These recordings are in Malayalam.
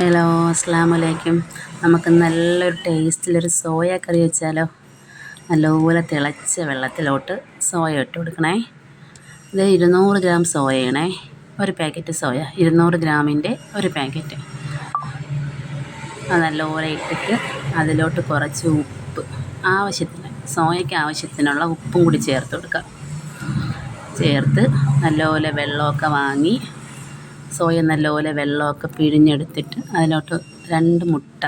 ഹലോ അസ്സാം വലൈക്കും നമുക്ക് നല്ലൊരു ടേസ്റ്റിലൊരു സോയ കറി വെച്ചാലോ? നല്ലപോലെ തിളച്ച വെള്ളത്തിലോട്ട് സോയ ഇട്ട് കൊടുക്കണേ. ഇത് ഇരുന്നൂറ് ഗ്രാം സോയയാണേ. ഒരു പാക്കറ്റ് സോയ. ഇരുന്നൂറ് ഗ്രാമിന്റെ ഒരു പാക്കറ്റ്. അത് നല്ലപോലെ ഇട്ടിട്ട് അതിലോട്ട് കുറച്ച് ഉപ്പ്. ആവശ്യത്തിന് സോയയ്ക്ക് ആവശ്യത്തിനുള്ള ഉപ്പും കൂടി ചേർത്ത് കൊടുക്കുക ചേർത്ത് നല്ലപോലെ വെള്ളമൊക്കെ വാങ്ങി സോയ നല്ലപോലെ വെള്ളമൊക്കെ പിഴിഞ്ഞെടുത്തിട്ട് അതിലോട്ട് രണ്ട് മുട്ട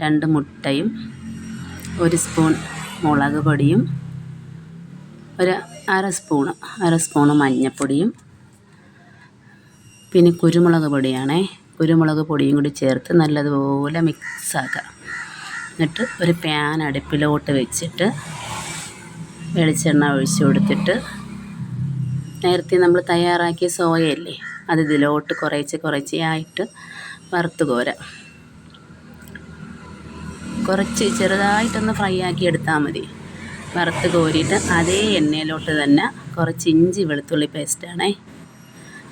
രണ്ട് മുട്ടയും ഒരു സ്പൂൺ മുളക് പൊടിയും ഒരു അര സ്പൂണ് അര സ്പൂണ് മഞ്ഞൾപ്പൊടിയും പിന്നെ കുരുമുളക് പൊടിയാണേ. കുരുമുളക് പൊടിയും കൂടി ചേർത്ത് നല്ലതുപോലെ മിക്സാക്കുക എന്നിട്ട് ഒരു പാൻ അടുപ്പിലോട്ട് വെച്ചിട്ട് വെളിച്ചെണ്ണ ഒഴിച്ചു കൊടുത്തിട്ട് നേരത്തെ നമ്മൾ തയ്യാറാക്കിയ സോയയല്ലേ അത് ഇതിലോട്ട് കുറേച്ച് കുറേശ്ശെ ആയിട്ട് വറുത്ത് കോരാം. കുറച്ച് ചെറുതായിട്ടൊന്ന് ഫ്രൈ ആക്കി എടുത്താൽ മതി. വറുത്ത് കോരിയിട്ട് അതേ എണ്ണയിലോട്ട് തന്നെ കുറച്ച് ഇഞ്ചി വെളുത്തുള്ളി പേസ്റ്റാണേ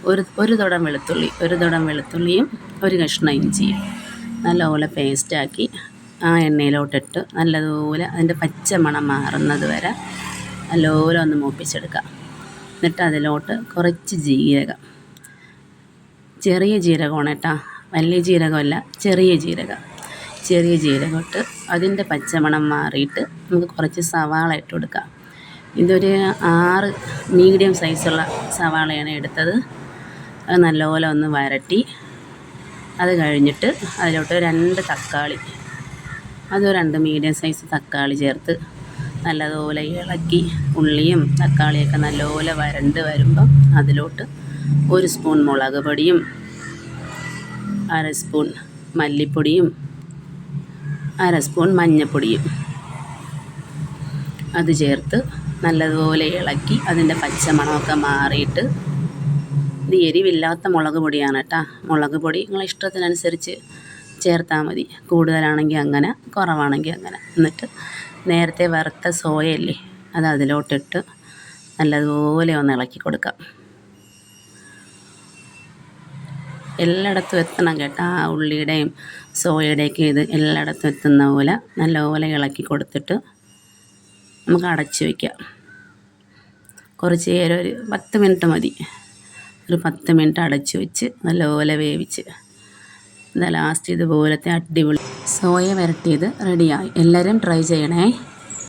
ഒരു ഒരു തുടം വെളുത്തുള്ളി ഒരു തുടം വെളുത്തുള്ളിയും ഒരു കഷ്ണം ഇഞ്ചിയും. നല്ലപോലെ പേസ്റ്റാക്കി ആ എണ്ണയിലോട്ടിട്ട് നല്ലതുപോലെ അതിന്റെ പച്ച മണം മാറുന്നത് വരെ നല്ലപോലെ ഒന്ന് മൂപ്പിച്ചെടുക്കാം. എന്നിട്ട് അതിലോട്ട് കുറച്ച് ജീരകം. ചെറിയ ജീരകമാണ് കേട്ടോ. വലിയ ജീരകമല്ല ചെറിയ ജീരകം. ചെറിയ ജീരകം ഇട്ട് അതിന്റെ പച്ചമണം മാറിയിട്ട് നമുക്ക് കുറച്ച് സവാള ഇട്ട് കൊടുക്കാം. ഇതൊരു ആറ് മീഡിയം സൈസുള്ള സവാളയാണ് എടുത്തത്. അത് നല്ലപോലെ ഒന്ന് വരട്ടി അത് കഴിഞ്ഞിട്ട് അതിലോട്ട് രണ്ട് തക്കാളി. അത് രണ്ട് മീഡിയം സൈസ് തക്കാളി ചേർത്ത് നല്ലതുപോലെ ഇളക്കി ഉള്ളിയും തക്കാളിയൊക്കെ നല്ലപോലെ വരണ്ട് വരുമ്പം അതിലോട്ട് ഒരു സ്പൂൺ മുളക് പൊടിയും അര സ്പൂൺ മല്ലിപ്പൊടിയും അര സ്പൂൺ മഞ്ഞൾപ്പൊടിയും അത് ചേർത്ത് നല്ലതുപോലെ ഇളക്കി അതിന്റെ പച്ചമണമൊക്കെ മാറിയിട്ട് ഇത് എരിവില്ലാത്ത മുളക് പൊടിയാണ് കേട്ടോ. മുളക് പൊടി നിങ്ങളെ ഇഷ്ടത്തിനനുസരിച്ച് ചേർത്താൽ മതി. കൂടുതലാണെങ്കിൽ അങ്ങനെ കുറവാണെങ്കിൽ അങ്ങനെ. എന്നിട്ട് നേരത്തെ വറുത്ത സോയയല്ലേ അത് അതിലോട്ടിട്ട് നല്ലതുപോലെ ഒന്ന് ഇളക്കി കൊടുക്കാം. എല്ലായിടത്തും എത്തണം കേട്ടോ. ആ ഉള്ളിയുടെയും സോയയുടെയൊക്കെ ഇത് എല്ലായിടത്തും എത്തുന്ന പോലെ നല്ലപോലെ ഇളക്കി കൊടുത്തിട്ട് നമുക്ക് അടച്ച് വയ്ക്കാം കുറച്ച് നേരം ഒരു പത്ത് മിനിറ്റ് മതി. ഒരു പത്ത് മിനിറ്റ് അടച്ച് വെച്ച് നല്ലപോലെ വേവിച്ച്. എന്നാൽ ലാസ്റ്റ് ഇതുപോലത്തെ അടിപൊളി സോയ വരട്ടിയത് റെഡിയായി എല്ലാവരും ട്രൈ ചെയ്യണേ.